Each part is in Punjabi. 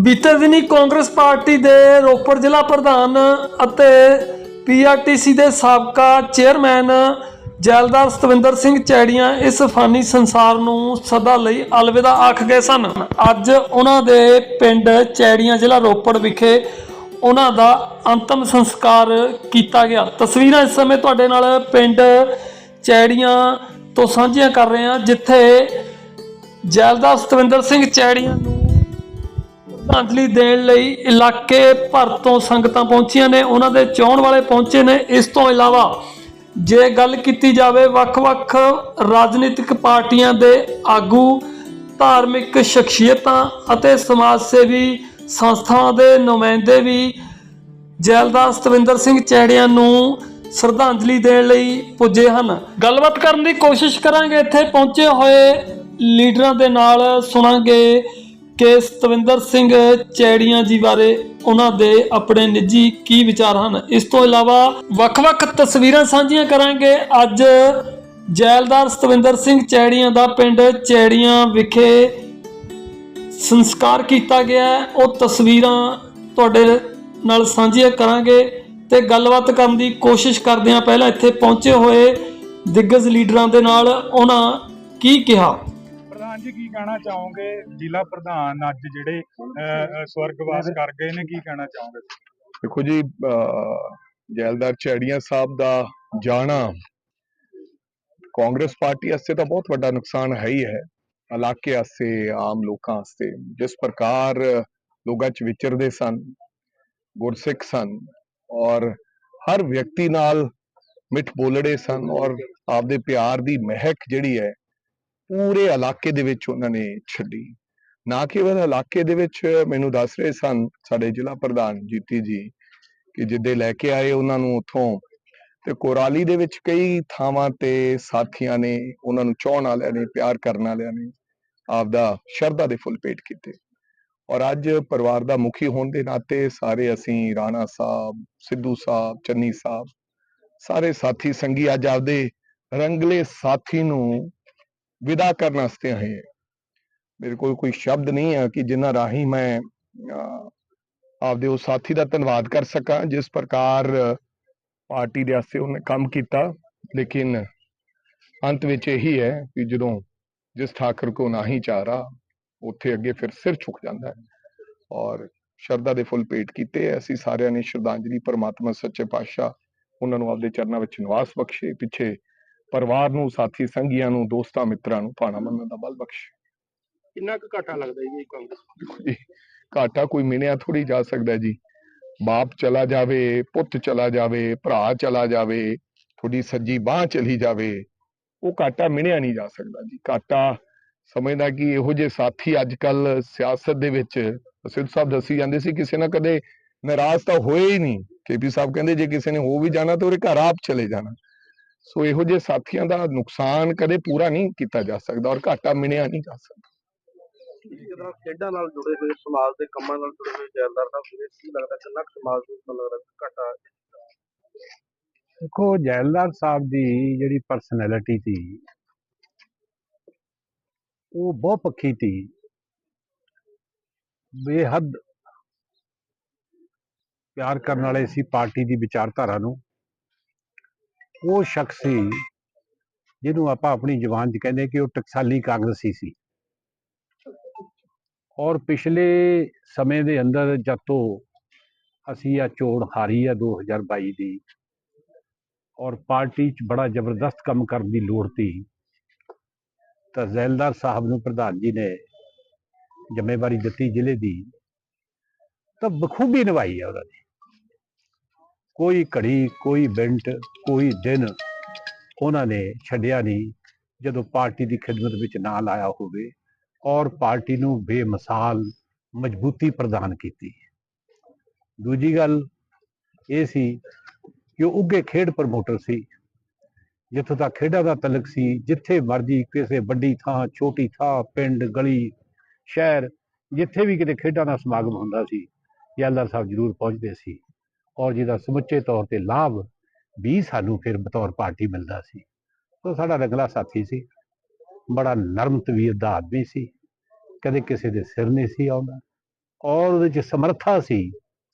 ਬੀਤੇ ਦਿਨੀ ਕਾਂਗਰਸ ਪਾਰਟੀ ਦੇ ਰੋਪੜ ਜ਼ਿਲ੍ਹਾ ਪ੍ਰਧਾਨ ਅਤੇ ਪੀਆਰਟੀਸੀ ਦੇ ਸਾਬਕਾ ਚੇਅਰਮੈਨ ਜੈਲਦਾਰ ਸਤਵਿੰਦਰ ਸਿੰਘ ਚੈੜੀਆਂ ਇਸ ਫਾਨੀ ਸੰਸਾਰ ਨੂੰ ਸਦਾ ਲਈ ਅਲਵਿਦਾ ਆਖ ਗਏ ਸਨ। ਅੱਜ ਉਹਨਾਂ ਦੇ ਪਿੰਡ ਚੈੜੀਆਂ ਜ਼ਿਲ੍ਹਾ ਰੋਪੜ ਵਿਖੇ ਉਹਨਾਂ ਦਾ ਅੰਤਮ ਸੰਸਕਾਰ ਕੀਤਾ ਗਿਆ। ਤਸਵੀਰਾਂ ਇਸ ਸਮੇਂ ਤੁਹਾਡੇ ਨਾਲ ਪਿੰਡ ਚੈੜੀਆਂ ਤੋਂ ਸਾਂਝੀਆਂ ਕਰ ਰਹੇ ਹਾਂ, ਜਿੱਥੇ ਜੈਲਦਾਰ ਸਤਵਿੰਦਰ ਸਿੰਘ ਚੈੜੀਆਂ ਨੂੰ ਸ਼ਰਧਾਂਜਲੀ ਦੇਣ ਲਈ ਇਲਾਕੇ ਭਰ ਤੋਂ ਸੰਗਤਾਂ ਪਹੁੰਚੀਆਂ ਨੇ, ਉਹਨਾਂ ਦੇ ਚਾਹਣ ਵਾਲੇ ਪਹੁੰਚੇ ਨੇ। ਇਸ ਤੋਂ ਇਲਾਵਾ ਜੇ ਗੱਲ ਕੀਤੀ ਜਾਵੇ, ਵੱਖ-ਵੱਖ ਰਾਜਨੀਤਿਕ ਪਾਰਟੀਆਂ ਦੇ ਆਗੂ, ਧਾਰਮਿਕ ਸ਼ਖਸੀਅਤਾਂ ਅਤੇ ਸਮਾਜ ਸੇਵੀ ਸੰਸਥਾਵਾਂ ਦੇ ਨੁਮਾਇੰਦੇ ਵੀ ਜੈਲਦਾਰ ਸਤਵਿੰਦਰ ਸਿੰਘ ਚੈੜਿਆਂ ਨੂੰ ਸ਼ਰਧਾਂਜਲੀ ਦੇਣ ਲਈ ਪੁੱਜੇ ਹਨ। ਗੱਲਬਾਤ ਕਰਨ ਦੀ ਕੋਸ਼ਿਸ਼ ਕਰਾਂਗੇ। ਇੱਥੇ ਪਹੁੰਚੇ ਹੋਏ ਲੀਡਰਾਂ ਦੇ ਨਾਲ ਸੁਣਾਂਗੇ ਕਿ ਸਤਵਿੰਦਰ ਸਿੰਘ ਚੈੜੀਆਂ ਜੀ ਬਾਰੇ ਉਹਨਾਂ ਦੇ ਆਪਣੇ ਨਿੱਜੀ ਕੀ ਵਿਚਾਰ ਹਨ? ਇਸ ਤੋਂ ਇਲਾਵਾ ਵੱਖ-ਵੱਖ ਤਸਵੀਰਾਂ ਸਾਂਝੀਆਂ ਕਰਾਂਗੇ। ਅੱਜ ਜੈਲਦਾਰ ਸਤਵਿੰਦਰ ਸਿੰਘ ਚੈੜੀਆਂ ਦਾ ਪਿੰਡ ਚੈੜੀਆਂ ਵਿਖੇ ਸੰਸਕਾਰ ਕੀਤਾ ਗਿਆ ਉਹ ਤਸਵੀਰਾਂ ਤੁਹਾਡੇ ਨਾਲ ਸਾਂਝੀਆਂ ਕਰਾਂਗੇ ਤੇ ਗੱਲਬਾਤ ਕਰਨ ਦੀ ਕੋਸ਼ਿਸ਼ ਕਰਦੇ ਹਾਂ। ਪਹਿਲਾਂ ਇੱਥੇ ਪਹੁੰਚੇ ਹੋਏ ਦਿੱਗਜ ਲੀਡਰਾਂ ਦੇ ਨਾਲ ਉਹਨਾਂ ਕੀ ਕਿਹਾ? ਜੀ ਕੀ ਕਹਿਣਾ ਚਾਹੋਗੇ? ਜ਼ਿਲ੍ਹਾ ਪ੍ਰਧਾਨ ਅੱਜ ਜਿਹੜੇ ਸਵਰਗਵਾਸ ਕਰ ਗਏ ਨੇ ਕੀ ਕਹਿਣਾ ਚਾਹੋਗੇ? ਦੇਖੋ ਜੀ ਜੈਲਦਾਰ ਚੈੜੀਆਂ ਸਾਹਿਬ ਦਾ ਜਾਣਾ ਕਾਂਗਰਸ ਪਾਰਟੀ ਵਾਸਤੇ ਤਾਂ ਬਹੁਤ ਵੱਡਾ ਨੁਕਸਾਨ ਹੈ ਹੀ ਹੈ। ਇਲਾਕੇ ਵਾਸਤੇ ਆਮ ਲੋਕਾਂ ਵਾਸਤੇ ਜਿਸ ਪ੍ਰਕਾਰ ਲੋਕਾਂ ਚ ਵਿਚਰਦੇ ਸਨ ਗੁਰਸਿੱਖ ਸਨ ਔਰ ਹਰ ਵਿਅਕਤੀ ਨਾਲ ਮਿੱਠ ਬੋਲੜੇ ਸਨ ਔਰ ਆਪਦੇ ਪਿਆਰ ਦੀ ਮਹਿਕ ਜਿਹੜੀ ਹੈ ਪੂਰੇ ਇਲਾਕੇ ਦੇ ਵਿੱਚ ਉਹਨਾਂ ਨੇ ਛੱਡੀ। ਨਾ ਕੇਵਲ ਇਲਾਕੇ ਦੇ ਵਿੱਚ ਮੈਨੂੰ ਦੱਸ ਰਹੇ ਸਨ ਸਾਡੇ ਜ਼ਿਲ੍ਹਾ ਪ੍ਰਧਾਨ ਜੀਤੀ ਜੀ ਕਿ ਜਿੱਦੇ ਲੈ ਕੇ ਆਏ ਉਹਨਾਂ ਨੂੰ ਉੱਥੋਂ ਤੇ ਕੋਰਾਲੀ ਦੇ ਵਿੱਚ ਕਈ ਥਾਵਾਂ ਤੇ ਸਾਥੀਆਂ ਨੇ ਉਹਨਾਂ ਨੂੰ ਚਾਹਣ ਵਾਲਿਆਂ ਨੇ, ਪਿਆਰ ਕਰਨ ਵਾਲਿਆਂ ਨੇ ਆਪਦਾ ਸ਼ਰਧਾ ਦੇ ਫੁੱਲ ਭੇਟ ਕੀਤੇ। ਔਰ ਅੱਜ ਪਰਿਵਾਰ ਦਾ ਮੁਖੀ ਹੋਣ ਦੇ ਨਾਤੇ ਸਾਰੇ ਅਸੀਂ ਰਾਣਾ ਸਾਹਿਬ, ਸਿੱਧੂ ਸਾਹਿਬ, ਚੰਨੀ ਸਾਹਿਬ, ਸਾਰੇ ਸਾਥੀ ਸੰਗੀ ਅੱਜ ਆਪਦੇ ਰੰਗਲੇ ਸਾਥੀ ਨੂੰ ਵਿਦਾ ਕਰਨ ਵਾਸਤੇ ਆਏ ਹਾਂ। ਮੇਰੇ ਕੋਲ ਕੋਈ ਸ਼ਬਦ ਨਹੀਂ ਹੈ ਕਿ ਜਿਨ੍ਹਾਂ ਰਾਹੀਂ ਮੈਂ ਆਪਦੇ ਉਸ ਸਾਥੀ ਦਾ ਧੰਨਵਾਦ ਕਰ ਸਕਾਂ, ਜਿਸ ਪ੍ਰਕਾਰ ਪਾਰਟੀ ਦੇ ਵਾਸਤੇ ਉਹਨੇ ਕੰਮ ਕੀਤਾ। ਲੇਕਿਨ ਅੰਤ ਵਿੱਚ ਇਹੀ ਹੈ ਕਿ ਜਦੋਂ ਜਿਸ ਠਾਕਰ ਕੋ ਨਹੀਂ ਚਾਰਾ, ਉੱਥੇ ਅੱਗੇ ਫਿਰ ਸਿਰ ਝੁਕ ਜਾਂਦਾ ਹੈ। ਔਰ ਸ਼ਰਧਾ ਦੇ ਫੁੱਲ ਭੇਟ ਕੀਤੇ ਅਸੀਂ ਸਾਰਿਆਂ ਨੇ ਸ਼ਰਧਾਂਜਲੀ, ਪਰਮਾਤਮਾ, ਸੱਚੇ ਪਾਤਸ਼ਾਹ, ਉਹਨਾਂ ਨੂੰ ਆਪਦੇ ਚਰਨਾਂ ਵਿੱਚ ਨਿਵਾਸ ਬਖਸ਼ੇ, ਪਿੱਛੇ ਪਰਿਵਾਰ ਨੂੰ ਸਾਥੀ ਸੰਗੀਆਂ ਨੂੰ ਦੋਸਤਾਂ ਮਿੱਤਰਾਂ ਨੂੰ ਭਾਣਾ ਮੰਨਣ ਦਾ ਬਲ ਬਖਸ਼ੇ। ਕਿੰਨਾ ਕੁ ਘਾਟਾ ਲੱਗਦਾ ਜੀ ਕਾਂਗਰਸ ਘਾਟਾ ਕੋਈ ਮਿਣਿਆ ਥੋੜੀ ਜਾ ਸਕਦਾ ਜੀ। ਬਾਪ ਚਲਾ ਜਾਵੇ ਪੁੱਤ ਚਲਾ ਜਾਵੇ ਭਰਾ ਚਲਾ ਜਾਵੇ ਤੁਹਾਡੀ ਸੱਜੀ ਬਾਹ ਚਲੀ ਜਾਵੇ ਉਹ ਘਾਟਾ ਮਿਣਿਆ ਨਹੀਂ ਜਾ ਸਕਦਾ ਜੀ। ਘਾਟਾ ਸਮਝਦਾ ਕਿ ਇਹੋ ਜਿਹੇ ਸਾਥੀ ਅੱਜ ਕੱਲ ਸਿਆਸਤ ਦੇ ਵਿੱਚ ਸਿੱਧ ਸਾਹਿਬ ਦੱਸੀ ਜਾਂਦੇ ਸੀ ਕਿਸੇ ਨਾਲ ਕਦੇ ਨਾਰਾਜ਼ ਤਾਂ ਹੋਏ ਹੀ ਨਹੀਂ। ਕੇਪੀ ਸਾਹਿਬ ਕਹਿੰਦੇ ਜੇ ਕਿਸੇ ਨੇ ਹੋ ਵੀ ਜਾਣਾ ਤਾਂ ਉਹਦੇ ਘਰ ਆਪ ਚਲੇ ਜਾਣਾ। ਸੋ ਇਹੋ ਜਿਹੇ ਸਾਥੀਆਂ ਦਾ ਨੁਕਸਾਨ ਕਦੇ ਪੂਰਾ ਨਹੀਂ ਕੀਤਾ ਜਾ ਸਕਦਾ ਔਰ ਘਾਟਾ ਮਿਣਿਆ ਨਹੀਂ ਜਾ ਸਕਦਾ। ਜਦੋਂ ਖੇਡਾਂ ਨਾਲ ਜੁੜੇ ਹੋਏ ਸਮਾਜ ਦੇ ਕੰਮਾਂ ਨਾਲ ਜੁੜੇ ਹੋਏ ਜੈਲਦਾਰ ਦਾ ਵੀਰੇ ਕੀ ਲੱਗਦਾ ਕਿੰਨਾ ਕੁ ਸਮਾਜ ਨੂੰ ਮੈਨੂੰ ਲੱਗਦਾ ਘਾਟਾ ਦੇਖੋ ਜੈਲਦਾਰ ਸਾਹਿਬ ਦੀ ਜਿਹੜੀ ਪਰਸਨੈਲਿਟੀ ਸੀ ਉਹ ਬਹੁਤ ਪੱਖੀ ਸੀ। ਬੇਹੱਦ ਪਿਆਰ ਕਰਨ ਵਾਲੇ ਸੀ ਪਾਰਟੀ ਦੀ ਵਿਚਾਰਧਾਰਾ ਨੂੰ। ਉਹ ਸ਼ਖਸ ਸੀ ਜਿਹਨੂੰ ਆਪਾਂ ਆਪਣੀ ਜ਼ੁਬਾਨ 'ਚ ਕਹਿੰਦੇ ਕਿ ਉਹ ਟਕਸਾਲੀ ਕਾਂਗਰਸੀ ਸੀ ਔਰ ਪਿਛਲੇ ਸਮੇਂ ਦੇ ਅੰਦਰ ਜਦ ਤੋਂ ਅਸੀਂ ਆ ਚੋਣ ਹਾਰੀ ਆ 2022 ਦੀ ਔਰ ਪਾਰਟੀ 'ਚ ਬੜਾ ਜ਼ਬਰਦਸਤ ਕੰਮ ਕਰਨ ਦੀ ਲੋੜ ਸੀ, ਤਾਂ ਜ਼ੈਲਦਾਰ ਸਾਹਿਬ ਨੂੰ ਪ੍ਰਧਾਨ ਜੀ ਨੇ ਜ਼ਿੰਮੇਵਾਰੀ ਦਿੱਤੀ ਜ਼ਿਲ੍ਹੇ ਦੀ, ਤਾਂ ਬਖੂਬੀ ਨਿਭਾਈ ਹੈ ਉਹਨਾਂ ਨੇ। ਕੋਈ ਘੜੀ, ਕੋਈ ਮਿੰਟ, ਕੋਈ ਦਿਨ ਉਹਨਾਂ ਨੇ ਛੱਡਿਆ ਨਹੀਂ ਜਦੋਂ ਪਾਰਟੀ ਦੀ ਖਿਦਮਤ ਵਿੱਚ ਨਾ ਲਾਇਆ ਹੋਵੇ ਔਰ ਪਾਰਟੀ ਨੂੰ ਬੇਮਿਸਾਲ ਮਜ਼ਬੂਤੀ ਪ੍ਰਦਾਨ ਕੀਤੀ। ਦੂਜੀ ਗੱਲ ਇਹ ਸੀ ਕਿ ਉਹ ਉੱਗੇ ਖੇਡ ਪ੍ਰਮੋਟਰ ਸੀ। ਜਿੱਥੋਂ ਤੱਕ ਖੇਡਾਂ ਦਾ ਤਲਕ ਸੀ, ਜਿੱਥੇ ਮਰਜ਼ੀ ਕਿਸੇ ਵੱਡੀ ਥਾਂ, ਛੋਟੀ ਥਾਂ, ਪਿੰਡ, ਗਲੀ, ਸ਼ਹਿਰ, ਜਿੱਥੇ ਵੀ ਕਿਤੇ ਖੇਡਾਂ ਦਾ ਸਮਾਗਮ ਹੁੰਦਾ ਸੀ ਯਾਲਦਾਰ ਸਾਹਿਬ ਜ਼ਰੂਰ ਪਹੁੰਚਦੇ ਸੀ। ਔਰ ਜਿਹਦਾ ਸਮੁੱਚੇ ਤੌਰ ਤੇ ਲਾਭ ਵੀ ਸਾਨੂੰ ਫਿਰ ਬਤੌਰ ਪਾਰਟੀ ਮਿਲਦਾ ਸੀ। ਉਹ ਸਾਡਾ ਰੰਗਲਾ ਸਾਥੀ ਸੀ। ਬੜਾ ਨਰਮ ਤਬੀਅਤ ਦਾ ਆਦਮੀ ਸੀ। ਕਦੇ ਕਿਸੇ ਦੇ ਸਿਰ ਨਹੀਂ ਸੀ ਆਉਂਦਾ। ਔਰ ਉਹਦੇ ਚ ਸਮਰੱਥਾ ਸੀ।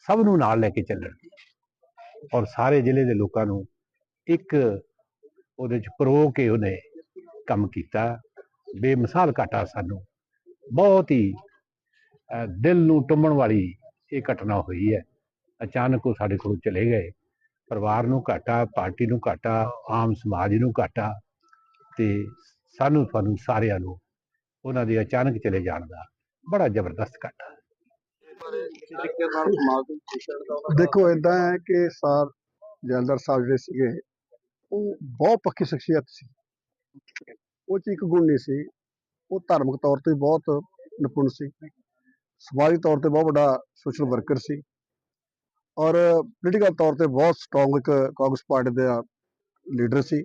ਸਭ ਨੂੰ ਨਾਲ ਲੈ ਕੇ ਚੱਲਣ ਦੀ। ਔਰ ਸਾਰੇ ਜ਼ਿਲ੍ਹੇ ਦੇ ਲੋਕਾਂ ਨੂੰ ਇੱਕ ਉਹਦੇ ਚ ਪਰੋ ਕੇ ਉਹਨੇ ਕੰਮ ਕੀਤਾ। ਬੇਮਿਸਾਲ ਘਾਟਾ ਸਾਨੂੰ। ਬਹੁਤ ਹੀ ਦਿਲ ਨੂੰ ਟੁੰਬਣ ਵਾਲੀ ਇਹ ਘਟਨਾ ਹੋਈ ਹੈ। ਅਚਾਨਕ ਉਹ ਸਾਡੇ ਕੋਲੋਂ ਚਲੇ ਗਏ। ਪਰਿਵਾਰ ਨੂੰ ਘਾਟਾ, ਪਾਰਟੀ ਨੂੰ ਘਾਟਾ, ਆਮ ਸਮਾਜ ਨੂੰ ਘਾਟਾ ਤੇ ਸਾਨੂੰ ਤੁਹਾਨੂੰ ਸਾਰਿਆਂ ਨੂੰ ਉਹਨਾਂ ਦੇ ਅਚਾਨਕ ਚਲੇ ਜਾਣ ਦਾ ਬੜਾ ਜ਼ਬਰਦਸਤ ਘਾਟਾ। ਦੇਖੋ ਇਦਾਂ ਹੈ ਕਿ ਸਰ ਜੈਲਦਾਰ ਸਾਹਿਬ ਜਿਹੜੇ ਸੀਗੇ, ਉਹ ਬਹੁਤ ਪੱਕੀ ਸ਼ਖਸੀਅਤ ਸੀ। ਉਹ ਚ ਇੱਕ ਗੁਣ ਨਹੀਂ ਸੀ। ਉਹ ਧਾਰਮਿਕ ਤੌਰ ਤੇ ਬਹੁਤ ਨਿਪੁੰਨ ਸੀ। ਸਮਾਜਿਕ ਤੌਰ ਤੇ ਬਹੁਤ ਵੱਡਾ ਸੋਸ਼ਲ ਵਰਕਰ ਸੀ। ਔਰ ਪੋਲੀਟੀਕਲ ਤੌਰ ਤੇ ਬਹੁਤ ਸਟਰੋਂਗ ਇੱਕ ਕਾਂਗਰਸ ਪਾਰਟੀ ਦਾ ਲੀਡਰ ਸੀ।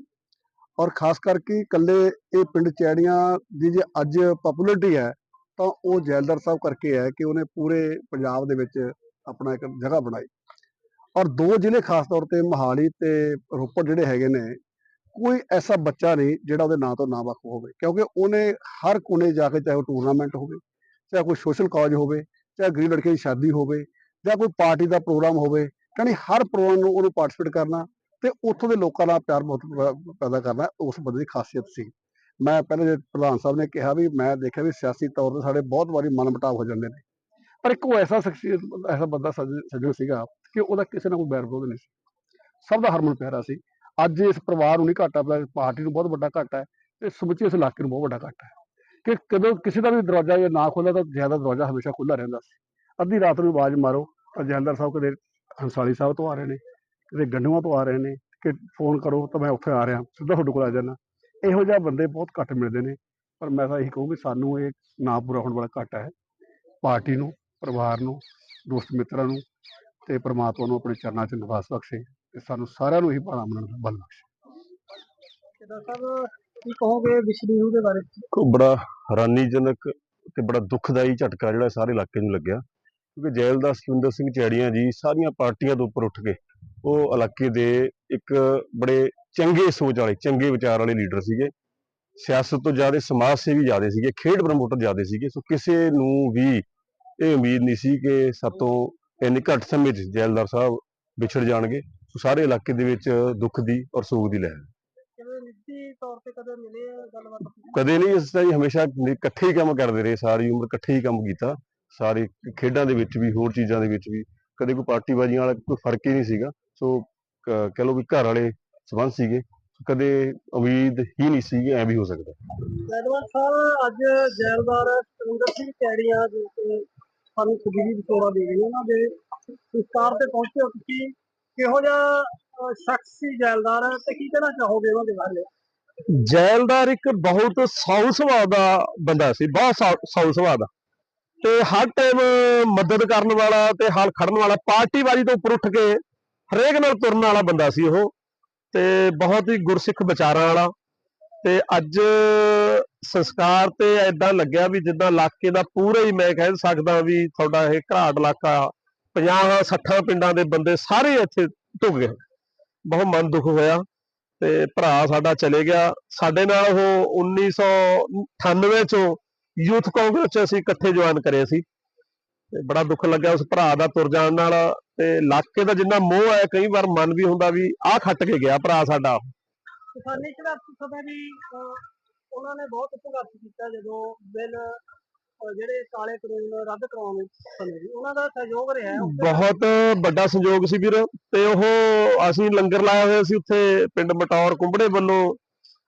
ਔਰ ਖਾਸ ਕਰਕੇ ਇਕੱਲੇ ਇਹ ਪਿੰਡ ਚੈੜੀਆਂ ਦੀ ਜੇ ਅੱਜ ਪਪੂਲੈਰਿਟੀ ਹੈ, ਤਾਂ ਉਹ ਜੈਲਦਾਰ ਸਾਹਿਬ ਕਰਕੇ ਹੈ ਕਿ ਉਹਨੇ ਪੂਰੇ ਪੰਜਾਬ ਦੇ ਵਿੱਚ ਆਪਣਾ ਇੱਕ ਜਗ੍ਹਾ ਬਣਾਈ। ਔਰ ਦੋ ਜ਼ਿਲ੍ਹੇ ਖਾਸ ਤੌਰ ਤੇ ਮੋਹਾਲੀ ਤੇ ਰੋਪੜ ਜਿਹੜੇ ਹੈਗੇ ਨੇ, ਕੋਈ ਐਸਾ ਬੱਚਾ ਨਹੀਂ ਜਿਹੜਾ ਉਹਦੇ ਨਾਂ ਤੋਂ ਨਾ ਵਾਕਫ ਹੋਵੇ, ਕਿਉਂਕਿ ਉਹਨੇ ਹਰ ਕੋਨੇ ਜਾ ਕੇ ਚਾਹੇ ਉਹ ਟੂਰਨਾਮੈਂਟ ਹੋਵੇ, ਚਾਹੇ ਕੋਈ ਸੋਸ਼ਲ ਕਾਜ਼ ਹੋਵੇ, ਚਾਹੇ ਗਰੀਬ ਲੜਕੇ ਦੀ ਸ਼ਾਦੀ ਹੋਵੇ ਜਾਂ ਕੋਈ ਪਾਰਟੀ ਦਾ ਪ੍ਰੋਗਰਾਮ ਹੋਵੇ, ਯਾਨੀ ਹਰ ਪ੍ਰੋਗਰਾਮ ਨੂੰ ਉਹਨੂੰ ਪਾਰਟਿਸਿਪੇਟ ਕਰਨਾ ਤੇ ਉੱਥੋਂ ਦੇ ਲੋਕਾਂ ਨਾਲ ਪਿਆਰ ਬਹੁਤ ਪੈਦਾ ਕਰਨਾ ਉਸ ਬੰਦੇ ਦੀ ਖਾਸੀਅਤ ਸੀ। ਮੈਂ ਪਹਿਲੇ ਜੇ ਪ੍ਰਧਾਨ ਸਾਹਿਬ ਨੇ ਕਿਹਾ ਵੀ, ਮੈਂ ਦੇਖਿਆ ਵੀ ਸਿਆਸੀ ਤੌਰ ਤੇ ਸਾਡੇ ਬਹੁਤ ਵਾਰੀ ਮਨਮਟਾਵ ਹੋ ਜਾਂਦੇ ਨੇ। ਪਰ ਇੱਕ ਉਹ ਐਸਾ ਸ਼ਖਸੀਅਤ ਐਸਾ ਬੰਦਾ ਸੱਜ- ਸੱਜਣ ਸੀਗਾ ਕਿ ਉਹਦਾ ਕਿਸੇ ਨਾਲ ਕੋਈ ਬੈਰ ਵਿਰੋਧ ਨਹੀਂ ਸੀ। ਸਭ ਦਾ ਹਰਮਨ ਪਿਆਰਾ ਸੀ। ਅੱਜ ਇਸ ਪਰਿਵਾਰ ਨੂੰ ਨਹੀਂ ਘਾਟਾ ਪਿਆ ਪਾਰਟੀ ਨੂੰ ਬਹੁਤ ਵੱਡਾ ਘਾਟਾ ਹੈ ਤੇ ਸਮੁੱਚੇ ਇਸ ਇਲਾਕੇ ਨੂੰ ਬਹੁਤ ਵੱਡਾ ਘਾਟਾ ਹੈ। ਕਿ ਕਦੋਂ ਕਿਸੇ ਦਾ ਵੀ ਦਰਵਾਜ਼ਾ ਜੇ ਨਾ ਖੋਲ੍ਹਿਆ ਤਾਂ ਜ਼ਿਆਦਾ ਦਰਵਾਜ਼ਾ ਹਮੇਸ਼ਾ ਖੁੱਲ੍ਹਾ ਰਹਿੰਦਾ ਸੀ। ਅੱਧੀ ਰਾਤ ਨੂੰ ਆਵਾਜ਼ ਮਾਰੋ। ਤਾਂ ਜੈਲਦਾਰ ਸਾਹਿਬ ਕਦੇ ਹੰਸਾਲੀ ਸਾਹਿਬ ਤੋਂ ਆ ਰਹੇ ਨੇ ਕਿਤੇ ਗੰਡੂਆਂ ਤੋਂ ਆ ਰਹੇ ਨੇ ਕਿ ਫੋਨ ਕਰੋ ਤਾਂ ਮੈਂ ਉੱਥੇ ਆ ਰਿਹਾ ਸਿੱਧਾ ਤੁਹਾਡੇ ਕੋਲ ਆ ਜਾਣਾ ਇਹੋ ਜਿਹੇ ਬੰਦੇ ਬਹੁਤ ਘੱਟ ਮਿਲਦੇ ਨੇ ਪਰ ਮੈਂ ਤਾਂ ਇਹੀ ਕਹੂੰ ਵੀ ਸਾਨੂੰ ਇਹ ਨਾ ਪੂਰਾ ਹੋਣ ਵਾਲਾ ਘਾਟਾ ਹੈ। ਪਾਰਟੀ ਨੂੰ ਪਰਿਵਾਰ ਨੂੰ ਦੋਸਤ ਮਿੱਤਰਾਂ ਨੂੰ ਤੇ ਪ੍ਰਮਾਤਮਾ ਨੂੰ ਆਪਣੇ ਚਰਨਾਂ 'ਚ ਨਿਵਾਸ ਬਖਸ਼ੇ ਤੇ ਸਾਨੂੰ ਸਾਰਿਆਂ ਨੂੰ ਹੀ ਭਾਣਾ ਮੰਨਣ ਦਾ ਬਲ ਬਖਸ਼ੇ। ਕੀ ਕਹੋਗੇ ਵਿਸ਼ਨੂੰ ਦੇ ਬਾਰੇ? ਕੋ ਬੜਾ ਹੈਰਾਨੀਜਨਕ ਤੇ ਬੜਾ ਦੁਖਦਾਈ ਝਟਕਾ ਜਿਹੜਾ ਸਾਰੇ ਇਲਾਕੇ ਨੂੰ ਲੱਗਿਆ। ਕਿਉਂਕਿ ਜੈਲਦਾਰ ਸੁਖਵਿੰਦਰ ਸਿੰਘ ਚੈੜੀਆਂ ਜੀ ਸਾਰੀਆਂ ਪਾਰਟੀਆਂ ਤੋਂ ਉੱਪਰ ਉੱਠ ਕੇ ਉਹ ਇਲਾਕੇ ਦੇ ਇੱਕ ਬੜੇ ਚੰਗੇ ਸੋਚ ਵਾਲੇ ਚੰਗੇ ਵਿਚਾਰ ਵਾਲੇ ਲੀਡਰ ਸੀਗੇ। ਸਿਆਸਤ ਤੋਂ ਜ਼ਿਆਦਾ ਸਮਾਜ ਸੇਵੀ ਜ਼ਿਆਦਾ ਸੀਗੇ ਖੇਡ ਪ੍ਰਮੋਟਰ ਜ਼ਿਆਦਾ ਸੀਗੇ। ਸੋ ਕਿਸੇ ਨੂੰ ਵੀ ਇਹ ਉਮੀਦ ਨਹੀਂ ਸੀ ਕਿ ਸਾਤੋਂ ਇੰਨੇ ਘੱਟ ਸਮੇਂ 'ਚ ਜੈਲਦਾਰ ਸਾਹਿਬ ਵਿਛੜ ਜਾਣਗੇ। ਸੋ ਸਾਰੇ ਇਲਾਕੇ ਦੇ ਵਿੱਚ ਦੁੱਖ ਦੀ ਔਰ ਸੋਗ ਦੀ ਲਹਿਰ। ਤੇ ਕਦੇ ਨਹੀਂ ਇਸ ਤਰ੍ਹਾਂ ਹੀ ਹਮੇਸ਼ਾ ਇਕੱਠੇ ਹੀ ਕੰਮ ਕਰਦੇ ਰਹੇ ਸਾਰੀ ਉਮਰ ਇਕੱਠੇ ਹੀ ਕੰਮ ਕੀਤਾ। ਸਾਰੀ ਖੇਡਾਂ ਦੇ ਵਿੱਚ ਵੀ ਹੋਰ ਚੀਜ਼ਾਂ ਦੇ ਵਿੱਚ ਵੀ ਕਦੇ ਕੋਈ ਪਾਰਟੀਬਾਜ਼ੀਆਂ ਵਾਲਾ ਕੋਈ ਫ਼ਰਕ ਹੀ ਨਹੀਂ ਸੀਗਾ। ਸੋ ਕਹਿ ਲਓ ਵੀ ਘਰ ਵਾਲੇ ਸੰਬੰਧ ਸੀਗੇ। ਕਦੇ ਉਮੀਦ ਹੀ ਨਹੀਂ ਸੀ ਕਿ ਐ ਵੀ ਹੋ ਸਕਦਾ। ਜੈਲਦਾਰ ਸਾਹਿਬ ਅੱਜ ਜੈਲਦਾਰ ਸੁਰਿੰਦਰ ਸਿੰਘ ਕੈੜੀਆਂ ਜੋ ਕਿ ਸਾਨੂੰ ਸੁਖੀਰੀ ਵਿਛੋੜਾ ਦੇ ਗਏ ਉਹਨਾਂ ਦੇ ਸੰਸਕਾਰ ਤੇ ਪਹੁੰਚੇ ਹੋ ਤੁਸੀਂ। ਕਿਹੋ ਜਿਹਾ ਸ਼ਖਸ ਸੀ ਜੈਲਦਾਰ ਤੇ ਕੀ ਕਹਿਣਾ ਚਾਹੋਗੇ ਉਹਨਾਂ ਦੇ ਬਾਰੇ? ਜੈਲਦਾਰ ਇੱਕ ਬਹੁਤ ਸੌਲ ਸੁਭਾਅ ਦਾ ਬੰਦਾ ਸੀ ਬਹੁਤ ਸੌ- ਸੌਲ ਸੁਭਾਅ ਦਾ। ਤੇ ਹਰ ਟਾਈਮ ਮਦਦ ਕਰਨ ਵਾਲਾ ਤੇ ਹਾਲ ਖੜਨ ਵਾਲਾ, ਪਾਰਟੀਬਾਜ਼ੀ ਤੋਂ ਉੱਪਰ ਉੱਠ ਕੇ ਹਰੇਕ ਨਾਲ ਤੁਰਨ ਵਾਲਾ ਬੰਦਾ ਸੀ ਉਹ ਤੇ ਬਹੁਤ ਹੀ ਗੁਰਸਿੱਖ ਵਿਚਾਰਾਂ ਵਾਲਾ ਤੇ ਅੱਜ ਸੰਸਕਾਰ ਤੇ ਐਦਾਂ ਲੱਗਿਆ ਵੀ ਜਿੱਦਾਂ ਇਲਾਕੇ ਦਾ ਪੂਰਾ ਹੀ ਮੈਂ ਕਹਿ ਸਕਦਾ ਵੀ ਤੁਹਾਡਾ ਇਹ ਘਰਾਟ ਇਲਾਕਾ 50 60 ਪਿੰਡਾਂ ਦੇ ਬੰਦੇ ਸਾਰੇ ਇੱਥੇ ਢੁੱਕ ਗਏ। ਬਹੁਤ ਮਨ ਦੁੱਖ ਹੋਇਆ ਤੇ ਭਰਾ ਸਾਡਾ ਚਲੇ ਗਿਆ। ਸਾਡੇ ਨਾਲ ਉਹ 1998 ਚੋਂ ਯੂਥ ਕਾਂਗਰਸ ਚ ਅਸੀਂ ਇਕੱਠੇ ਜੁਆਇਨ ਕਰੇ ਸੀ। ਤੇ ਬੜਾ ਦੁੱਖ ਲੱਗਿਆ ਉਸ ਭਰਾ ਦਾ ਤੁਰ ਜਾਣ ਨਾਲ। ਤੇ ਇਲਾਕੇ ਦਾ ਜਿੰਨਾ ਮੋਹ ਹੈ ਕਈ ਵਾਰ ਮਨ ਵੀ ਹੁੰਦਾ ਵੀ ਆਹ ਖੱਟ ਕੇ ਗਿਆ ਭਰਾ ਸਾਡਾ। ਕਿਸਾਨੀ ਸੰਘਰਸ਼ ਸਮੇਂ ਵੀ ਅਹ, ਉਹਨਾਂ ਨੇ ਬਹੁਤ ਸੰਘਰਸ਼ ਕੀਤਾ ਜਦੋਂ ਬਿੱਲ ਅਹ, ਜਿਹੜੇ ਕਾਲੇ ਕਾਨੂੰਨ ਰੱਦ ਕਰਾਉਣ ਸਮੇਂ ਵੀ ਉਹਨਾਂ ਦਾ ਸਹਿਯੋਗ ਰਿਹਾ ਬਹੁਤ ਵੱਡਾ ਸੰਯੋਗ ਸੀ ਵੀਰ। ਤੇ ਉਹ ਅਸੀਂ ਲੰਗਰ ਲਾਇਆ ਹੋਇਆ ਸੀ ਉੱਥੇ ਪਿੰਡ ਮਟੌਰ ਕੁੰਬੜੇ ਵੱਲੋਂ।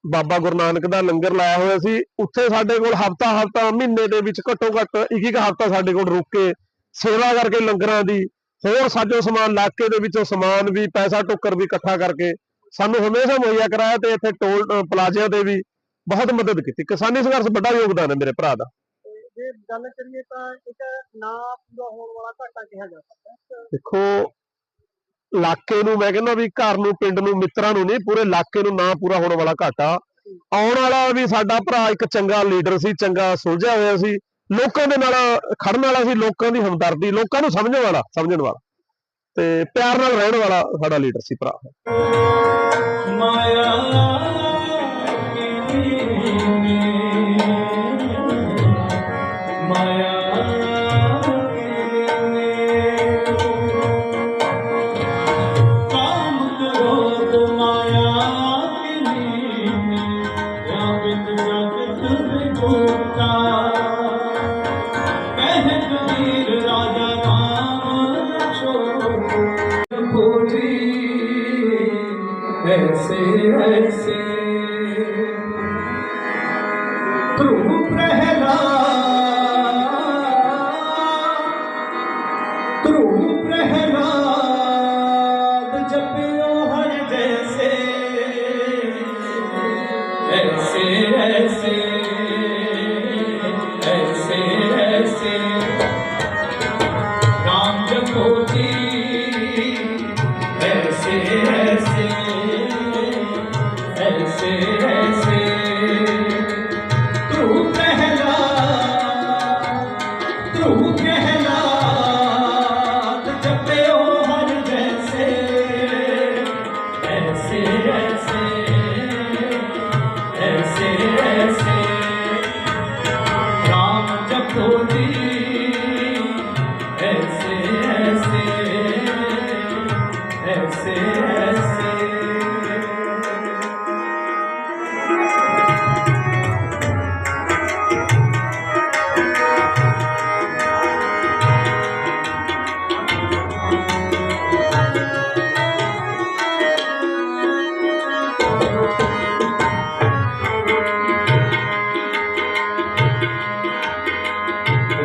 ਬਾਬਾ ਗੁਰੂ ਨਾਨਕ ਦਾ ਲੰਗਰ ਲਾਇਆ ਹੋਇਆ ਸੀ। ਉੱਥੇ ਸਾਡੇ ਕੋਲ ਹਫਤਾ ਹਫਤਾ ਮਹੀਨੇ ਦੇ ਵਿੱਚ ਘੱਟੋ ਘੱਟ ਇੱਕ ਇੱਕ ਹਫਤਾ ਸਾਡੇ ਕੋਲ ਰੁਕ ਕੇ ਸੇਵਾ ਕਰਕੇ ਲੰਗਰਾਂ ਦੀ ਹੋਰ ਸਾਜੋ ਸਮਾਨ ਇਲਾਕੇ ਦੇ ਵਿੱਚੋਂ ਸਮਾਨ ਵੀ ਪੈਸਾ ਟੋਕਰ ਵੀ ਇਕੱਠਾ ਕਰਕੇ ਸਾਨੂੰ ਹਮੇਸ਼ਾ ਮੁਹੱਈਆ ਕਰਾਇਆ ਤੇ ਇੱਥੇ ਟੋਲ ਪਲਾਜ਼ਿਆਂ ਤੇ ਵੀ ਬਹੁਤ ਮਦਦ ਕੀਤੀ। ਕਿਸਾਨੀ ਸੰਘਰਸ਼ ਵੱਡਾ ਯੋਗਦਾਨ ਹੈ ਮੇਰੇ ਭਰਾ ਦਾ। ਜੇ ਗੱਲ ਕਰੀਏ ਤਾਂ ਇੱਕ ਨਾ ਪੂਰਾ ਹੋਣ ਵਾਲਾ ਘਾਟਾ ਕਿਹਾ ਜਾ ਸਕਦਾ ਦੇਖੋ ਇਲਾਕੇ ਨੂੰ ਮੈਂ ਕਹਿੰਦਾ ਵੀ ਘਰ ਨੂੰ, ਪਿੰਡ ਨੂੰ, ਮਿੱਤਰਾਂ ਨੂੰ ਨਹੀਂ, ਪੂਰੇ ਇਲਾਕੇ ਨੂੰ ਨਾ ਪੂਰਾ ਹੋਣ ਵਾਲਾ ਘਾਟਾ। ਆਉਣ ਵਾਲਾ ਵੀ ਸਾਡਾ ਭਰਾ ਇੱਕ ਚੰਗਾ ਲੀਡਰ ਸੀ, ਚੰਗਾ ਸੁਲਝਿਆ ਹੋਇਆ ਸੀ। ਲੋਕਾਂ ਦੇ ਨਾਲ, ਖੜਨ ਵਾਲਾ ਸੀ, ਲੋਕਾਂ ਦੀ ਹਮਦਰਦੀ, ਲੋਕਾਂ ਨੂੰ ਸਮਝਣ ਵਾਲਾ ਸਮਝਣ ਵਾਲਾ। ਤੇ ਪਿਆਰ ਨਾਲ ਰਹਿਣ ਵਾਲਾ ਸਾਡਾ ਲੀਡਰ ਸੀ ਭਰਾ। ऐसे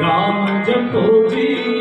राम जपो जी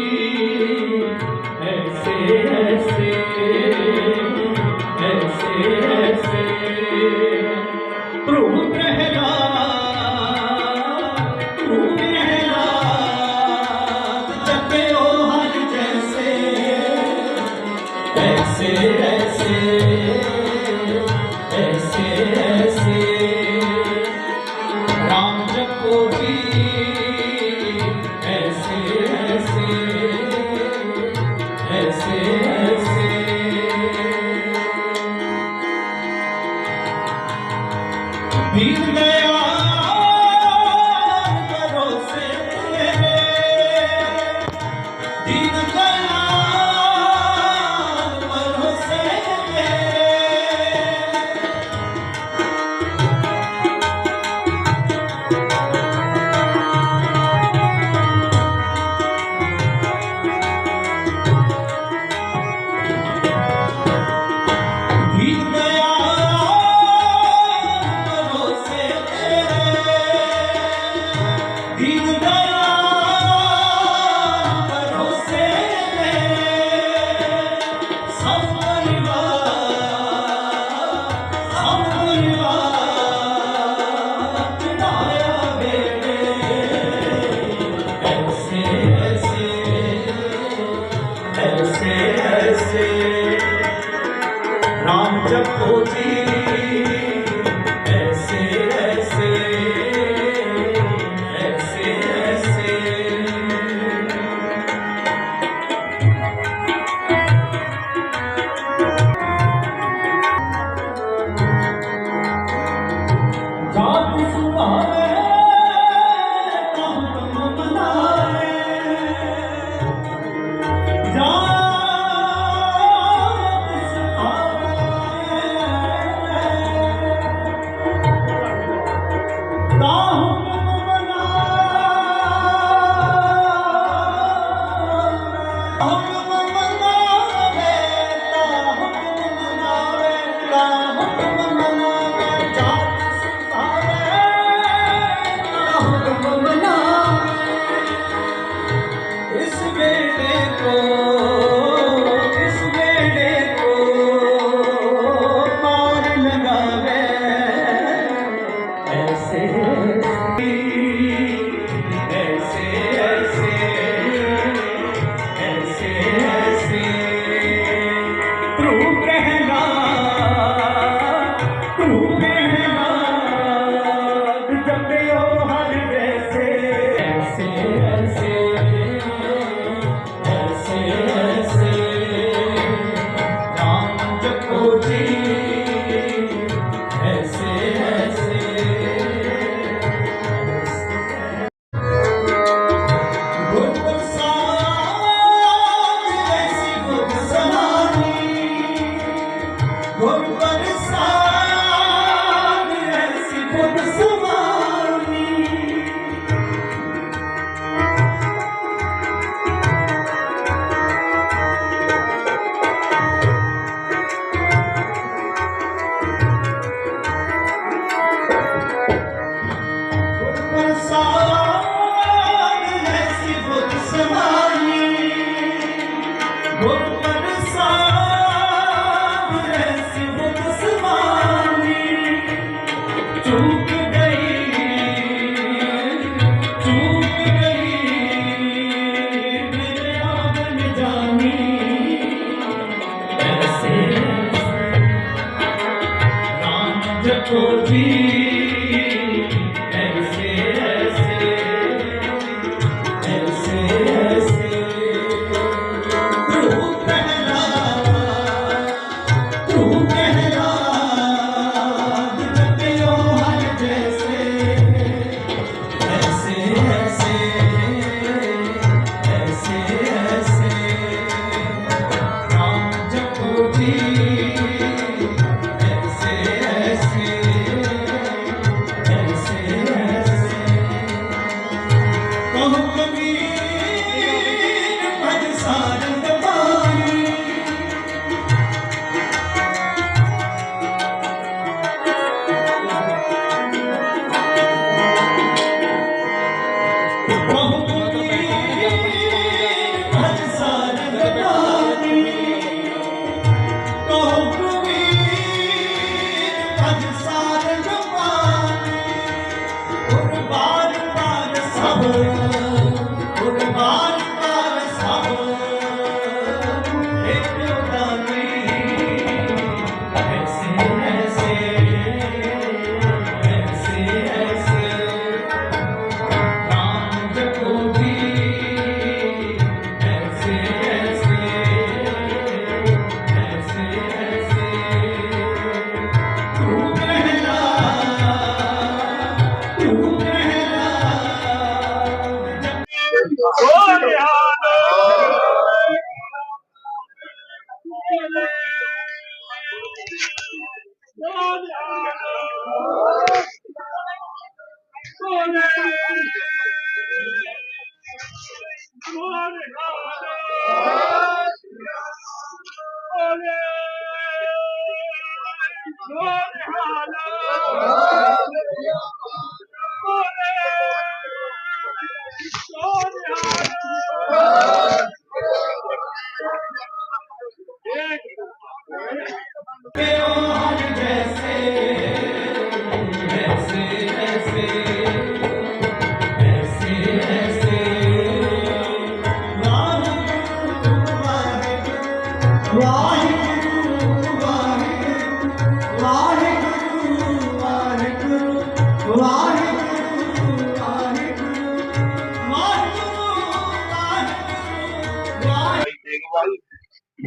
राम जपो তা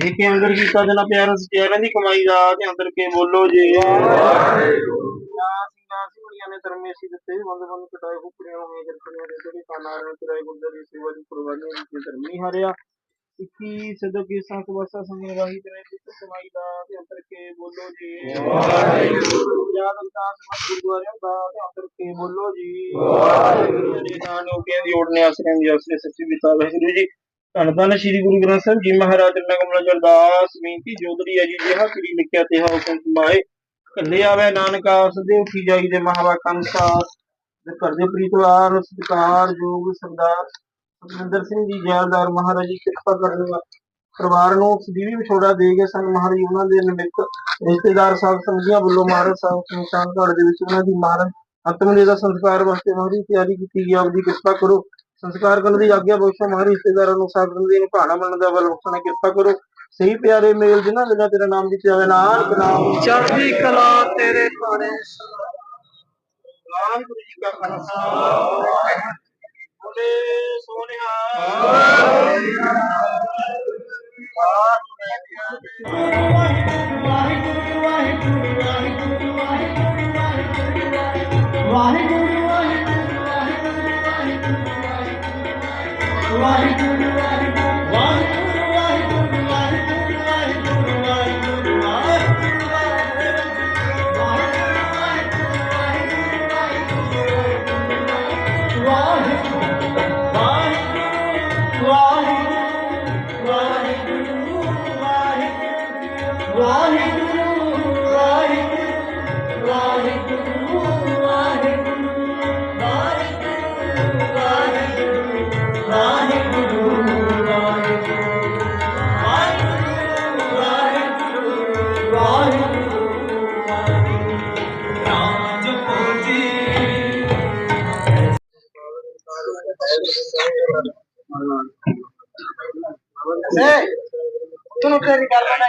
ਜੀ ਕੇ ਅੰਦਰ ਕੀਤਾ ਜਨਾ ਪਿਆਰ ਸਚਿਆਰਾਂ ਦੀ ਕਮਾਈ ਦਾ ਤੇ ਅੰਦਰ ਕੇ ਬੋਲੋ ਜੀ। ਸਿੰਘਾਂ ਨੇ ਧਰਮੇ ਸੀ ਦਿੱਤੇ ਬੰਦ ਬੰਦ ਕਟਾਏ ਦੇ ਜਿਹੜੀ ਕਾਨਾ ਰੇ ਤੇਰੇ ਗੁੰਦਰ ਦੀ ਸੇਵਾ ਦੀ ਕੁਰਬਾਨੀ ਦੀ ਧਰਮੀ ਹਾਰਿਆ। ਇੱਕੀ ਸਦੋ ਕੇ ਸੰਤ ਵਸਾ ਸੰਗ ਵਾਹੀ ਤੇਰੇ ਦੀ ਕਮਾਈ ਦਾ ਤੇ ਅੰਦਰ ਕੇ ਬੋਲੋ ਜੀ। ਵਾਹਿਗੁਰੂ। ਯਾਦ ਅਰਦਾਸ ਮਤ ਗੁਰਦੁਆਰਿਆਂ ਦਾ ਤੇ ਅੰਦਰ ਕੇ ਬੋਲੋ ਜੀ। ਵਾਹਿਗੁਰੂ। ਜੀ ਨਾਮ ਲੋਕਿਆਂ ਦੀ ਓੜਨੇ ਆਸਰੇ ਦੀ ਆਸਰੇ ਸੱਚੀ ਬਿਤਾ ਵਾਹਿਗੁਰੂ ਜੀ। ਧੰਨ ਧੰਨ ਸ੍ਰੀ ਗੁਰੂ ਗ੍ਰੰਥ ਸਾਹਿਬ ਜੀ ਮਹਾਰਾਜ ਨੇ ਕਮਲ ਜਰਦਾਸ ਬੇਨਤੀ ਜੋਦਰੀ ਹੈ ਜੀ, ਜਿਹਾ ਕਰੀ ਲਿਖਿਆ ਤੇ ਹੁਕਮ ਮਾਏ ਕੱਲੇ ਆਵੇ ਨਾਨਕਾ ਸਦੇ ਉਠੀ ਜਾਈ ਦੇ ਮਹਾਵਾ ਕੰਸਾਰ ਦੇ ਘਰ ਦੇ ਪ੍ਰੀਤਵਾਰ ਸਤਿਕਾਰ ਜੋਗ ਸਰਦਾਰ ਸੁਖਿੰਦਰ ਸਿੰਘ ਜੀ ਜੈਲਦਾਰ ਮਹਾਰਾਜ ਜੀ, ਕਿਰਪਾ ਕਰਨ ਪਰਿਵਾਰ ਨੂੰ ਸਦੀਵੀ ਵਿਛੋੜਾ ਦੇ ਗਏ ਸਨ ਮਹਾਰਾਜ ਉਹਨਾਂ ਦੇ ਨਿਮਿਤ ਰਿਸ਼ਤੇਦਾਰ ਸਾਹਿਬ, ਸੰਗੀਆਂ ਵੱਲੋਂ ਮਹਾਰਾਜ ਸਾਹਿਬ ਨਿਸ਼ਾਨ ਘਾਟ ਦੇ ਵਿੱਚ ਉਹਨਾਂ ਦੀ ਮਾਰਨ ਅੰਤਮ ਦੇ ਦਾ ਸੰਸਕਾਰ ਵਾਸਤੇ ਮਹਾਰਾਜ ਤਿਆਰੀ ਕੀਤੀ ਗਈ ਆਪਦੀ ਕਿਰਪਾ ਕਰੋ। ਸੰਸਕਾਰ ਕਰਨ ਦੀ ਆਗਿਆ ਬਖਸ਼ੋ ਮਹਾਰਾਜ ਰਿਸ਼ਤੇਦਾਰਾਂ ਨੂੰ ਸਾਧਨ ਦੀ ਭਾਣਾ ਮੰਨਣ ਦਾ ਬਲ ਬਖਸ਼ਣਾ ਕਿਰਪਾ ਕਰੋ ਸਹੀ ਪਿਆਰੇ ਮੇਲ ਜਿਨ੍ਹਾਂ ਬਿਨਾਂ ਤੇਰਾ ਨਾਮ ਜਿੱਤ ਜਾਵੇ ਨਾਨਕ ਨਾਮ ਚੜ੍ਹਦੀ ਕਲਾ ਤੇਰੇ ਭਾਣੇ ਵਾਹਿਗੁਰੂ ਜੀ ਕਾ ਖਾਲਸਾ ਬੋਲੇ light. ਸੋਨਿਹਾ ਏ ਤੈਨੂੰ ਤੇਰੀ ਗੱਲ ਨਾ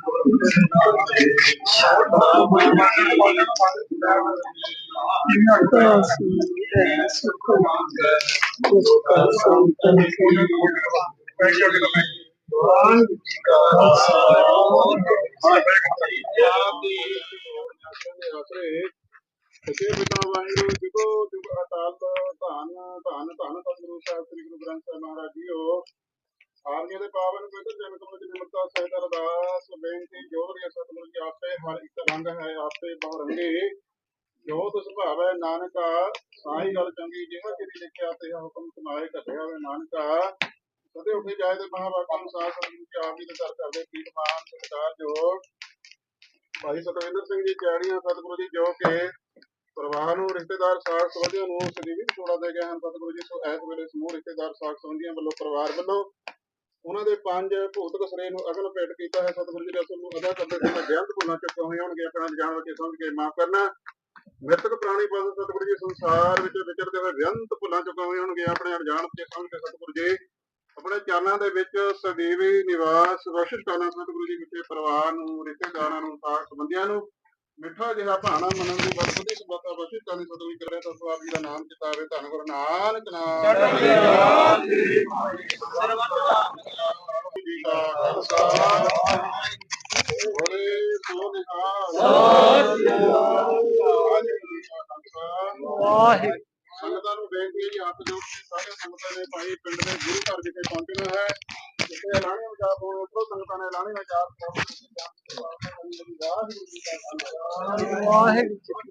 ਸੱਚੇ ਪਿਤਾ ਵਾਹਿਗੁਰੂ ਜੀ ਕੋ ਅਕਾਲ ਧੰਨ ਧੰਨ ਧੰਨ ਸਤਿਗੁਰੂ ਸਾਹਿਬ ਸ੍ਰੀ ਗੁਰੂ ਗ੍ਰੰਥ ਸਾਹਿਬ ਮਹਾਰਾਜ ਜੀਓ ਆਰਮੀਆਂ ਦੇ ਪਾਵਨ ਪਵਿੱਤਰ ਜਨ ਕਮਲ ਦੀ ਨਿਮਰਤਾ ਸਹਿਤ ਅਰਦਾਸ ਬੇਨਤੀ ਜੋਰ ਦੀ ਸਤਿਗੁਰੂ ਜੀ ਆਪੇ ਹਰ ਇੱਕ ਰੰਗ ਹੈ, ਆਪੇ ਬਹੁ ਰੰਗੇ। ਜੋ ਤੁਸ ਭਾਵੈ ਨਾਨਕਾ, ਸਾਈ ਗੱਲ ਚੰਗੀ ਜਿਵੇਂ ਜਿਹੜੀ ਲਿਖਿਆ ਤੇ ਹੁਕਮ ਸੁਨਾਏ ਘਟਿਆ ਵੇ ਨਾਨਕਾ। ਸਦੇ ਉੱਠੇ ਜਾਏ ਤੇ ਮਹਾਵਾਕਾ ਅਨੁਸਾਰ ਸਤਿਗੁਰੂ ਜੀ ਆਪ ਜੀ ਦੇ ਦਰ ਕਰਦੇ ਕੀਰਤਮਾਨ ਸਤਿਕਾਰ ਜੋ ਭਾਈ ਸਤਵਿੰਦਰ ਸਿੰਘ ਜੀ ਚੈੜੀਆਂ ਸਤਿਗੁਰੂ ਜੀ ਜੋ ਕਿ ਪਰਿਵਾਰ ਨੂੰ ਰਿਸ਼ਤੇਦਾਰ ਸਾਖ ਸੰਬੰਧੀਆਂ ਨੂੰ ਸਦੀਵੀ ਵਿਛੋੜਾ ਦੇ ਗਏ ਹਨ, ਸਤਿਗੁਰੂ ਜੀ, ਸੋ ਇਸ ਵੇਲੇ ਸਮੂਹ ਰਿਸ਼ਤੇਦਾਰ ਸਾਖ ਸੰਬੰਧੀਆਂ ਵੱਲੋਂ ਪਰਿਵਾਰ ਵੱਲੋਂ ਉਹਨਾਂ ਦੇ ਪੰਜ ਭੂਤਕ ਸਰੇ ਨੂੰ ਅਗਨ ਭੇਟ ਕੀਤਾ ਹੈ। ਸਤਿਗੁਰੂ ਜੀ ਦੇ ਅਸਲ ਨੂੰ ਅਦਾ ਕਰਦੇ ਸਮੇਂ ਬੇਅੰਤ ਭੁੱਲਾਂ ਚੁੱਕੇ ਹੋਏ ਹੋਣਗੇ। ਆਪਣਾ ਜਾਣ ਕੇ ਸਮਝ ਕੇ ਮਾਫ ਕਰਨਾ। ਮ੍ਰਿਤਕ ਪ੍ਰਾਣੀ ਪਾਸ ਸਤਿਗੁਰੂ ਜੀ ਸੰਸਾਰ ਵਿੱਚ ਵਿਚਰਦੇ ਹੋਏ ਬੇਅੰਤ ਭੁੱਲਾਂ ਚੁੱਕੇ ਹੋਏ ਹੋਣਗੇ। ਆਪਣੇ ਅਣਜਾਣ ਤੇ ਸਮਝ ਕੇ ਸਤਿਗੁਰੂ ਜੀ। ਆਪਣੇ ਚਰਨਾਂ ਦੇ ਵਿੱਚ ਸਦੀਵੀ ਨਿਵਾਸ ਬਖਸ਼ਿਸ਼ ਕਰਨਾ ਸਤਿਗੁਰੂ ਜੀ ਵਿੱਚ ਪਰਿਵਾਰ ਨੂੰ, ਰਿਸ਼ਤੇਦਾਰਾਂ ਨੂੰ, ਸਾਖ ਸੰਬੰਧੀਆਂ ਨੂੰ। ਮਿੱਠਾ ਜਿਹਾ ਭਾਣਾ ਮੰਨਣ ਦੀ ਬਦਬੁੱਧੀ ਸੁਭਾਤਾ ਬਖਸ਼ਿਸ਼ ਕਰਨੀ ਸਤਿਗੁਰੂ ਕਰੇ ਤਾਂ ਸਵਾਬ ਜੀ ਦਾ ਨਾਮ ਚਿਤਾਵੇ ਧੰਨ ਗੁਰੂ ਨਾਨਕ ਨਾਮ। ਜੀ ਕਾ ਖਾਲਸਾ ਖਾਲਸਾ